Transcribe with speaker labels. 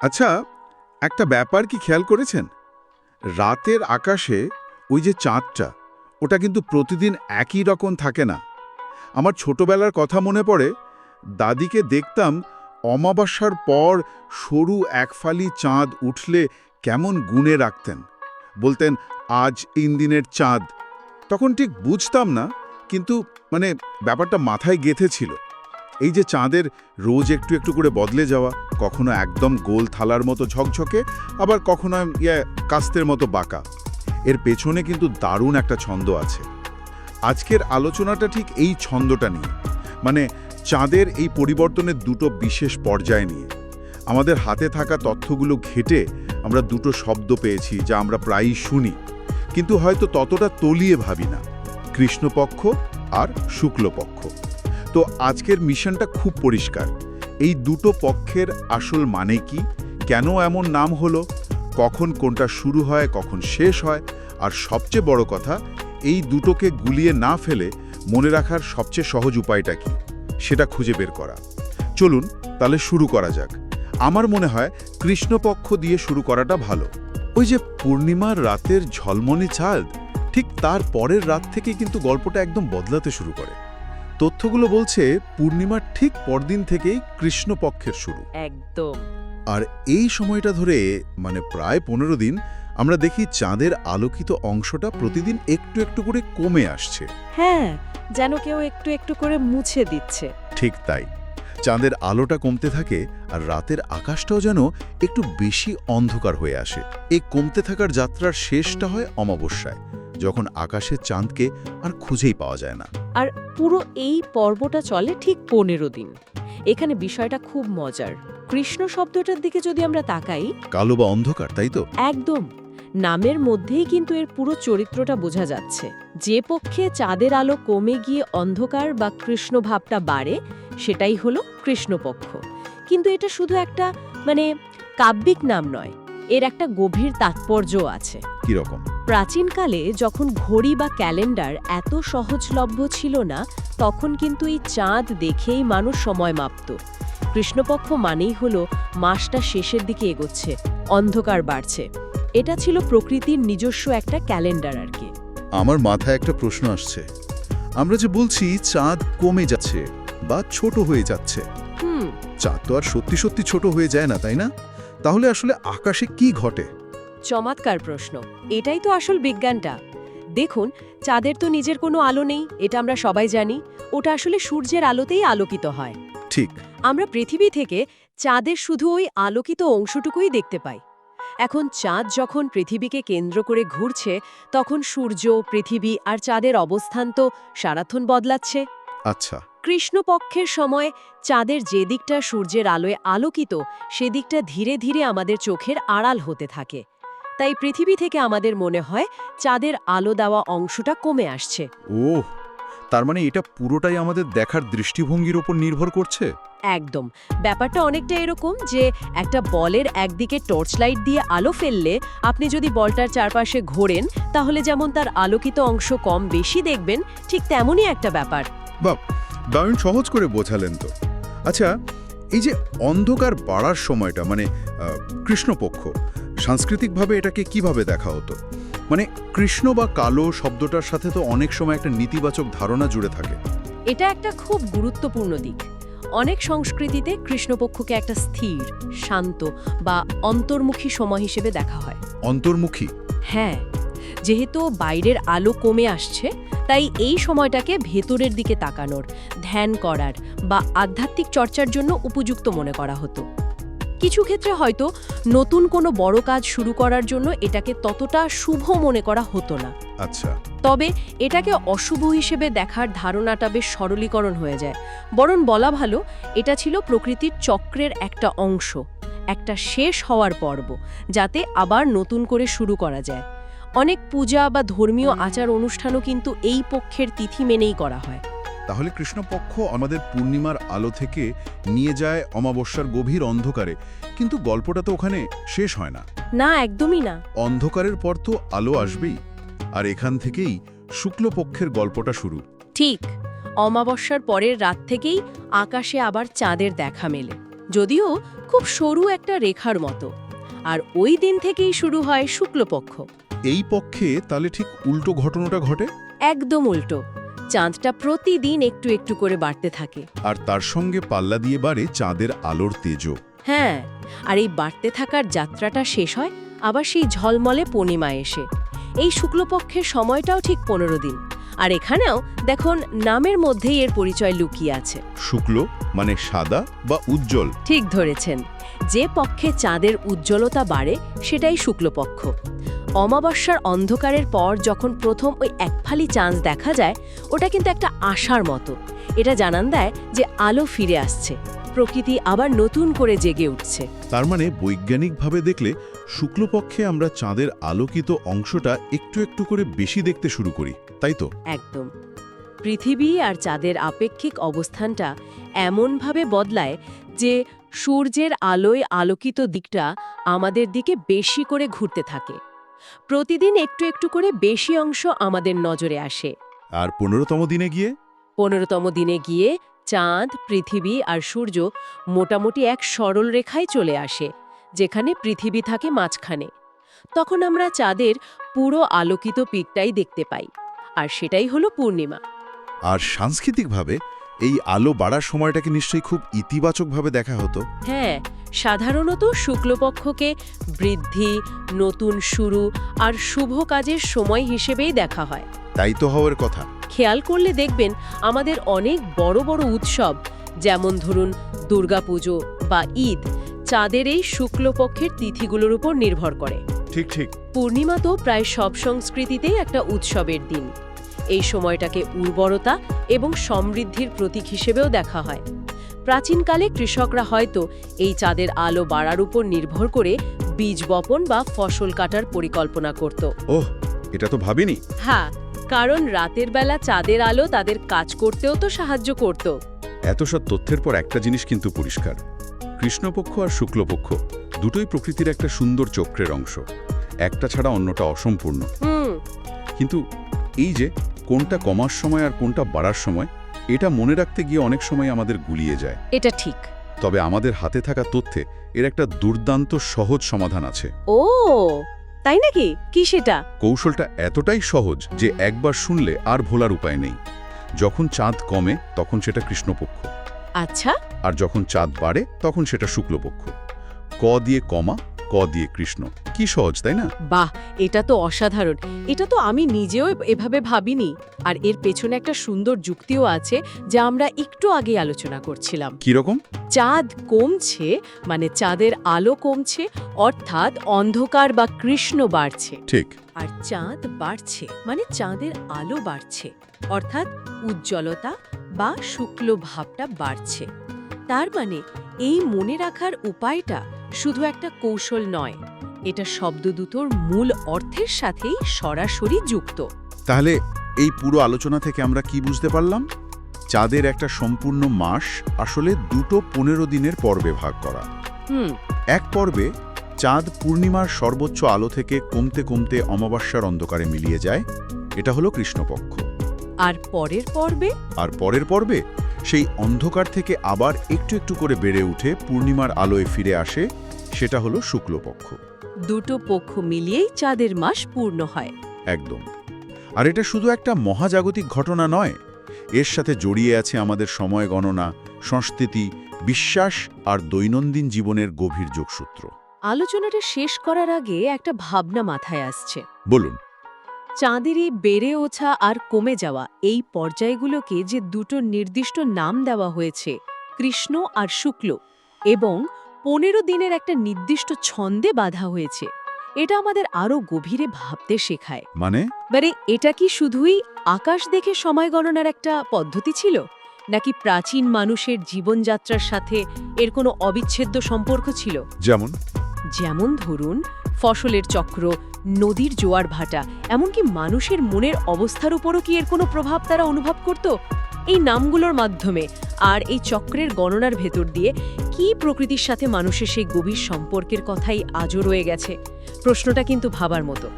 Speaker 1: আচ্ছা একটা ব্যাপার কি খেয়াল করেছেন? রাতের আকাশে ওই যে চাঁদটা, ওটা কিন্তু প্রতিদিন একই রকম থাকে না। আমার ছোটবেলার কথা মনে পড়ে, দাদিকে দেখতাম অমাবস্যার পর সরু একফালি চাঁদ উঠলে কেমন গুণে রাখতেন। বলতেন, আজ তিন দিনের চাঁদ। তখন ঠিক বুঝতাম না, কিন্তু মানে ব্যাপারটা মাথায় গেঁথেছিল। এই যে চাঁদের রোজ একটু একটু করে বদলে যাওয়া, কখনো একদম গোল থালার মতো ঝকঝকে, আবার কখনো ইয়ে কাস্তের মতো বাঁকা। এর পেছনে কিন্তু দারুণ একটা ছন্দ আছে। আজকের আলোচনাটা ঠিক এই ছন্দটা নিয়ে। মানে চাঁদের এই পরিবর্তনের দুটো বিশেষ পর্যায় নিয়ে। আমাদের হাতে থাকা তথ্যগুলো ঘেটে আমরা দুটো শব্দ পেয়েছি যা আমরা প্রায়ই শুনি, কিন্তু হয়তো ততটা তলিয়ে ভাবি না। কৃষ্ণপক্ষ আর শুক্লপক্ষ। তো আজকের মিশনটা খুব পরিষ্কার। এই দুটো পক্ষের আসল মানে কি? কেন এমন নাম হলো? কখন কোনটা শুরু হয়, কখন শেষ হয়? আর সবচেয়ে বড় কথা, এই দুটোকে গুলিয়ে না ফেলে মনে রাখার সবচেয়ে সহজ উপায়টা কি? সেটা খুঁজে বের করা। চলুন, তাহলে শুরু করা যাক। আমার মনে হয় কৃষ্ণপক্ষ দিয়ে শুরু করাটা ভালো। ওই যে পূর্ণিমার রাতের ঝলমনি চাঁদ ঠিক তার পরের রাত থেকে কিন্তু গল্পটা একদম বদলাতে শুরু করে। তথ্যগুলো বলছে পূর্ণিমার ঠিক পরদিন থেকেই কৃষ্ণপক্ষের শুরু।
Speaker 2: একদম।
Speaker 1: আর এই সময়টা ধরে মানে প্রায় পনেরো দিন আমরা দেখি চাঁদের আলোকিত অংশটা প্রতিদিন একটু একটু করে কমে আসছে।
Speaker 2: হ্যাঁ যেন কেউ একটু একটু করে মুছে দিচ্ছে।
Speaker 1: ঠিক তাই। চাঁদের আলোটা কমতে থাকে আর রাতের আকাশটাও যেন একটু বেশি অন্ধকার হয়ে আসে। এই কমতে থাকার যাত্রার শেষটা হয় অমাবস্যায়। যখন আকাশের চাঁদকে আর খুঁজেই পাওয়া যায় না।
Speaker 2: আর পুরো এই পর্বটা চলে ঠিক পনেরো দিন। এখানে বিষয়টা খুব মজার। কৃষ্ণ শব্দটার দিকে যদি আমরা তাকাই
Speaker 1: কালো বা অন্ধকার তাই তো?
Speaker 2: একদম। নামের মধ্যেই কিন্তু এর পুরো চরিত্রটা বোঝা যাচ্ছে। যে পক্ষে চাঁদের আলো কমে গিয়ে অন্ধকার বা কৃষ্ণ ভাবটা বাড়ে সেটাই হলো কৃষ্ণপক্ষ। কিন্তু এটা শুধু একটা মানে কাব্যিক নাম নয় এর একটা গভীর তাৎপর্যও আছে।
Speaker 1: কীরকম?
Speaker 2: প্রাচীনকালে যখন ঘড়ি বা ক্যালেন্ডার এত সহজলভ্য ছিল না তখন কিন্তু এই চাঁদ দেখেই মানুষ সময় মাপত। কৃষ্ণপক্ষ মানেই হলো মাসটা শেষের দিকে এগোচ্ছে অন্ধকার বাড়ছে। এটা ছিল প্রকৃতির নিজস্ব একটা ক্যালেন্ডার আর কি।
Speaker 1: আমার মাথায় একটা প্রশ্ন আসছে। আমরা যে বলছি চাঁদ কমে যাচ্ছে বা ছোট হয়ে যাচ্ছে।
Speaker 2: হুম।
Speaker 1: চাঁদ তো আর সত্যি সত্যি ছোট হয়ে যায় না তাই না? তাহলে আসলে আকাশে কি ঘটে?
Speaker 2: চমৎকার প্রশ্ন। এটাই তো আসল বিজ্ঞানটা। দেখুন চাঁদের তো নিজের কোনো আলো নেই এটা আমরা সবাই জানি ওটা আসলে সূর্যের আলোতেই আলোকিত হয়।
Speaker 1: ঠিক।
Speaker 2: আমরা পৃথিবী থেকে চাঁদের শুধু ওই আলোকিত অংশটুকুই দেখতে পাই। এখন চাঁদ যখন পৃথিবীকে কেন্দ্র করে ঘুরছে তখন সূর্য পৃথিবী আর চাঁদের অবস্থান তো সারাক্ষণ বদলাচ্ছে।
Speaker 1: আচ্ছা।
Speaker 2: কৃষ্ণপক্ষের সময় চাঁদের যে দিকটা সূর্যের আলোয় আলোকিত সেদিকটা ধীরে ধীরে আমাদের চোখের আড়াল হতে থাকে। তাই পৃথিবী থেকে আমাদের মনে হয় চাঁদের আলো দেওয়া অংশটা কমে আসছে।
Speaker 1: ওহ তার মানে এটা পুরোটাই আমাদের দেখার দৃষ্টিভঙ্গির ওপর নির্ভর করছে?
Speaker 2: একদম। ব্যাপারটা অনেকটা এরকম যে একটা বলের একদিকে টর্চ লাইট দিয়ে আলো ফেললে আপনি যদি বলটার চারপাশে ঘোরেন তাহলে যেমন তার আলোকিত অংশ কম বেশি দেখবেন ঠিক তেমনই একটা ব্যাপার।
Speaker 1: বাপ দারুণ সহজ করে বোঝালেন তো। আচ্ছা এই যে অন্ধকার বাড়ার সময়টা মানে কৃষ্ণপক্ষ সাংস্কৃতিকভাবে এটাকে কীভাবে দেখা হতো? মানে কৃষ্ণ বা কালো শব্দটার সাথে তো অনেক সময় একটা নেতিবাচক ধারণা জুড়ে থাকে।
Speaker 2: এটা একটা খুব গুরুত্বপূর্ণ দিক। অনেক সংস্কৃতিতে কৃষ্ণপক্ষকে একটা স্থির শান্ত বা অন্তর্মুখী সময় হিসেবে দেখা হয়।
Speaker 1: অন্তর্মুখী?
Speaker 2: হ্যাঁ যেহেতু বাইরের আলো কমে আসছে তাই এই সময়টাকে ভেতরের দিকে তাকানোর ধ্যান করার বা আধ্যাত্মিক চর্চার জন্য উপযুক্ত মনে করা হতো। কিছু ক্ষেত্রে হয়তো নতুন কোনো বড় কাজ শুরু করার জন্য এটাকে ততটা শুভ মনে করা হতো না।
Speaker 1: আচ্ছা।
Speaker 2: তবে এটাকে অশুভ হিসেবে দেখার ধারণাটা বেশ সরলীকরণ হয়ে যায়। বরং বলা ভালো এটা ছিল প্রকৃতির চক্রের একটা অংশ একটা শেষ হওয়ার পর্ব যাতে আবার নতুন করে শুরু করা যায়। অনেক পূজা বা ধর্মীয় আচার অনুষ্ঠানও কিন্তু এই পক্ষের তিথি মেনেই করা হয়।
Speaker 1: তাহলে কৃষ্ণপক্ষ আমাদের পূর্ণিমার আলো থেকে নিয়ে যায় অমাবস্যার গভীর অন্ধকারে। কিন্তু গল্পটা তো ওখানে শেষ হয় না।
Speaker 2: না একদমই না।
Speaker 1: অন্ধকারের পর তো আলো আসবেই। আর এখান থেকেই শুক্লপক্ষের গল্পটা শুরু।
Speaker 2: ঠিক অমাবস্যার পরের রাত থেকেই আকাশে আবার চাঁদের দেখা মেলে। যদিও খুব সরু একটা রেখার মতো। আর ওই দিন থেকেই শুরু হয় শুক্লপক্ষ।
Speaker 3: এই পক্ষে তাহলে ঠিক উল্টো ঘটনাটা ঘটে?
Speaker 2: একদম উল্টো। চাঁদটা প্রতিদিন একটু একটু করে বাড়তে থাকে।
Speaker 3: আর তার সঙ্গে পাল্লা দিয়ে বাড়ে চাঁদের আলোর তেজও।
Speaker 2: হ্যাঁ আর এই বাড়তে থাকার যাত্রাটা শেষ হয় আবার সেই ঝলমলে পূর্ণিমা এসে। এই শুক্লপক্ষের সময়টাও ঠিক পনেরো দিন। আর এখানেও দেখুন নামের মধ্যেই এর পরিচয় লুকিয়ে আছে।
Speaker 3: শুক্ল মানে সাদা বা উজ্জ্বল।
Speaker 2: ঠিক ধরেছেন। যে পক্ষে চাঁদের উজ্জ্বলতা বাড়ে সেটাই শুক্লপক্ষ। অমাবস্যার অন্ধকারের পর যখন প্রথম ওই একফালি চাঁদ দেখা যায় ওটা কিন্তু একটা আশার মতো। এটা জানান দেয় যে আলো ফিরে আসছে। প্রকৃতি আবার নতুন করে জেগে উঠছে।
Speaker 3: তার মানে বৈজ্ঞানিকভাবে দেখলে শুক্লপক্ষে আমরা চাঁদের আলোকিত অংশটা একটু একটু করে বেশি দেখতে শুরু করি তাই তো?
Speaker 2: একদম। পৃথিবী আর চাঁদের আপেক্ষিক অবস্থানটা এমনভাবে বদলায় যে সূর্যের আলোয় আলোকিত দিকটা আমাদের দিকে বেশি করে ঘুরতে থাকে। প্রতিদিন একটু একটু করে বেশি অংশ আমাদের নজরে আসে।
Speaker 3: আর পনেরোতম দিনে গিয়ে?
Speaker 2: পনেরোতম দিনে গিয়ে চাঁদ পৃথিবী আর সূর্য মোটামুটি এক সরল রেখায় চলে আসে যেখানে পৃথিবী থাকে মাঝখানে। তখন আমরা চাঁদের পুরো আলোকিত পিকটাই দেখতে পাই আর সেটাই হলো পূর্ণিমা।
Speaker 3: আর সাংস্কৃতিকভাবে এই আলো বাড়ার সময়টাকে নিশ্চয়ই খুব ইতিবাচকভাবে দেখা হতো।
Speaker 2: হ্যাঁ সাধারণত শুক্লপক্ষকে বৃদ্ধি নতুন শুরু আর শুভ কাজের সময় হিসেবেই দেখা হয়।
Speaker 3: তাই তো হওয়ার কথা।
Speaker 2: খেয়াল করলে দেখবেন আমাদের অনেক বড় বড় উৎসব যেমন ধরুন দুর্গাপুজো বা ঈদ চাঁদের এই শুক্লপক্ষের তিথিগুলোর উপর নির্ভর করে।
Speaker 3: ঠিক ঠিক।
Speaker 2: পূর্ণিমা তো প্রায় সব সংস্কৃতিতেই একটা উৎসবের দিন। এই সময়টাকে উর্বরতা এবং সমৃদ্ধির প্রতীক হিসেবেও দেখা হয়। প্রাচীনকালে কৃষকরা হয়তো এই চাঁদের আলো বাড়ার উপর নির্ভর করে বীজ বপন বা ফসল কাটার পরিকল্পনা করত।
Speaker 3: ওহ এটা তো ভাবিনি।
Speaker 2: হ্যাঁ কারণ রাতের বেলা চাঁদের আলো তাদের কাজ করতেও তো সাহায্য করত।
Speaker 3: এত সব তথ্যের পর একটা জিনিস কিন্তু পরিষ্কার। কৃষ্ণপক্ষ আর শুক্লপক্ষ দুটোই প্রকৃতির একটা সুন্দর চক্রের অংশ। একটা ছাড়া অন্যটা অসম্পূর্ণ। কিন্তু এই যে কোনটা কমার সময় আর কোনটা বাড়ার সময় এটা মনে রাখতে গিয়ে অনেক সময় আমাদের গুলিয়ে যায়।
Speaker 2: এটা ঠিক।
Speaker 3: তবে আমাদের হাতে থাকা তথ্যে এর একটা দুর্দান্ত সহজ সমাধান আছে।
Speaker 2: ও তাই নাকি? কি সেটা?
Speaker 3: কৌশলটা এতটাই সহজ যে একবার শুনলে আর ভোলার উপায় নেই। যখন চাঁদ কমে তখন সেটা কৃষ্ণপক্ষ।
Speaker 2: আচ্ছা।
Speaker 3: আর যখন চাঁদ বাড়ে তখন সেটা শুক্লপক্ষ। ক দিয়ে কমা ক দিয়ে কৃষ্ণ। কি সহজ তাই না?
Speaker 2: বাহ এটা তো অসাধারণ। এটা তো আমি নিজেও এভাবে ভাবিনি। আর এর পেছনে একটা সুন্দর যুক্তিও আছে যা আমরা একটু আগে আলোচনা করছিলাম।
Speaker 3: কীরকম
Speaker 2: চাঁদ কমছে মানে চাঁদের আলো কমছে অর্থাৎ অন্ধকার বা কৃষ্ণ বাড়ছে।
Speaker 3: ঠিক।
Speaker 2: আর চাঁদ বাড়ছে মানে চাঁদের আলো বাড়ছে অর্থাৎ উজ্জ্বলতা বা শুক্ল ভাবটা বাড়ছে। তার মানে এই মনে রাখার উপায়টা শুধু একটা কৌশল নয় এটা শব্দ দুটোর মূল অর্থের সাথেই সরাসরি যুক্ত।
Speaker 1: তাহলে এই পুরো আলোচনা থেকে আমরা কি বুঝতে পারলাম? চাঁদের একটা সম্পূর্ণ মাস আসলে দুটো পনেরো দিনের পর্বে ভাগ করা।
Speaker 2: হুম।
Speaker 1: এক পর্বে চাঁদ পূর্ণিমার সর্বোচ্চ আলো থেকে কমতে কমতে অমাবস্যার অন্ধকারে মিলিয়ে যায় এটা হলো কৃষ্ণপক্ষ।
Speaker 2: আর পরের পর্বে?
Speaker 1: আর পরের পর্বে সেই অন্ধকার থেকে আবার একটু একটু করে বেড়ে উঠে পূর্ণিমার আলোয় ফিরে আসে সেটা হলো শুক্লপক্ষ।
Speaker 2: দুটো পক্ষ মিলিয়েই চাঁদের মাস পূর্ণ হয়।
Speaker 1: একদম। আর এটা শুধু একটা মহাজাগতিক ঘটনা নয় এর সাথে জড়িয়ে আছে আমাদের সময় গণনা সংস্কৃতি বিশ্বাস আর দৈনন্দিন জীবনের গভীর যোগসূত্র।
Speaker 2: আলোচনাটা শেষ করার আগে একটা ভাবনা মাথায় আসছে।
Speaker 1: বলুন।
Speaker 2: চাঁদের এই বেড়ে ওঠা আর কমে যাওয়া এই পর্যায়গুলোকে যে দুটো নির্দিষ্ট নাম দেওয়া হয়েছে কৃষ্ণ আর শুক্ল এবং পনেরো দিনের একটা নির্দিষ্ট ছন্দে বাঁধা হয়েছে এটা আমাদের আরও গভীরে ভাবতে শেখায়।
Speaker 1: মানে?
Speaker 2: মানে এটা কি শুধুই আকাশ দেখে সময় গণনার একটা পদ্ধতি ছিল নাকি প্রাচীন মানুষের জীবনযাত্রার সাথে এর কোনো অবিচ্ছেদ্য সম্পর্ক ছিল?
Speaker 1: যেমন?
Speaker 2: যেমন ধরুন ফসলের চক্র নদীর জোয়ার ভাটা, এমনকি মানুষের মনের অবস্থার উপরও কি এর কোনো প্রভাব তারা অনুভব করত? এই নামগুলোর মাধ্যমে আর এই চক্রের গণনার ভেতর দিয়ে কি প্রকৃতির সাথে মানুষের সেই গভীর সম্পর্কের কথাই আজও রয়ে গেছে? প্রশ্নটা কিন্তু ভাবার মতো।